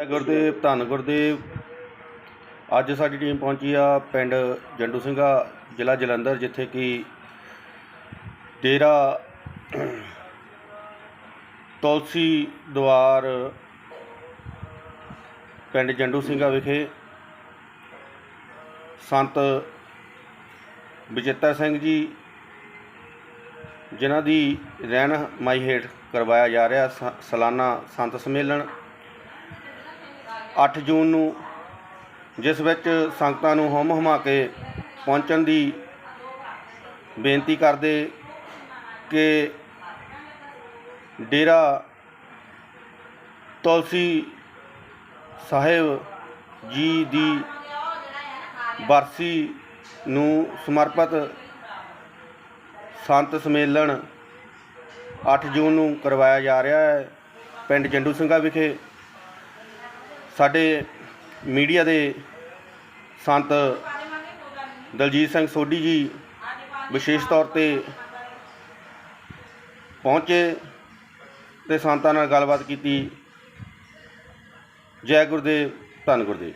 ਜੈ ਗੁਰਦੇਵ ਧੰਨ ਗੁਰਦੇਵ ਅੱਜ ਸਾਡੀ ਟੀਮ ਪਹੁੰਚੀ ਆ ਪਿੰਡ ਜੰਡੂ ਸਿੰਘਾ, ਜ਼ਿਲ੍ਹਾ ਜਲੰਧਰ, ਜਿੱਥੇ ਕਿ ਡੇਰਾ ਤੁਲਸੀ ਦੁਆਰ ਪਿੰਡ ਜੰਡੂ ਸਿੰਘਾ ਵਿਖੇ ਸੰਤ ਬਚਿੱਤਰ ਸਿੰਘ ਜੀ, ਜਿਨ੍ਹਾਂ ਦੀ ਰਹਿਣ ਮਾਈ ਹੇਠ ਕਰਵਾਇਆ ਜਾ ਰਿਹਾ ਸ- ਸਾਲਾਨਾ ਸੰਤ ਸੰਮੇਲਨ। 8 ਜੂਨ ਨੂੰ, ਜਿਸ ਵਿੱਚ ਸੰਗਤਾਂ ਨੂੰ ਹੁਮ ਹੁਮਾ ਕੇ ਪਹੁੰਚਣ ਦੀ ਬੇਨਤੀ ਕਰਦੇ ਕਿ ਡੇਰਾ ਤੁਲਸੀ ਸਾਹਿਬ ਜੀ ਦੀ ਵਰਸੀ ਨੂੰ ਸਮਰਪਿਤ ਸੰਤ ਸੰਮੇਲਨ 8 ਜੂਨ ਨੂੰ ਕਰਵਾਇਆ ਜਾ ਰਿਹਾ ਹੈ, ਪਿੰਡ ਜੰਡੂ ਸਿੰਘਾ ਵਿਖੇ। ਸਾਡੇ ਮੀਡੀਆ ਦੇ ਸੰਤ ਦਲਜੀਤ ਸਿੰਘ ਸੋਢੀ ਜੀ ਵਿਸ਼ੇਸ਼ ਤੌਰ ਤੇ ਪਹੁੰਚੇ ਤੇ ਸੰਤਾਂ ਨਾਲ ਗੱਲਬਾਤ ਕੀਤੀ। ਜੈ ਗੁਰਦੇਵ, ਧੰਨ ਗੁਰਦੇਵ।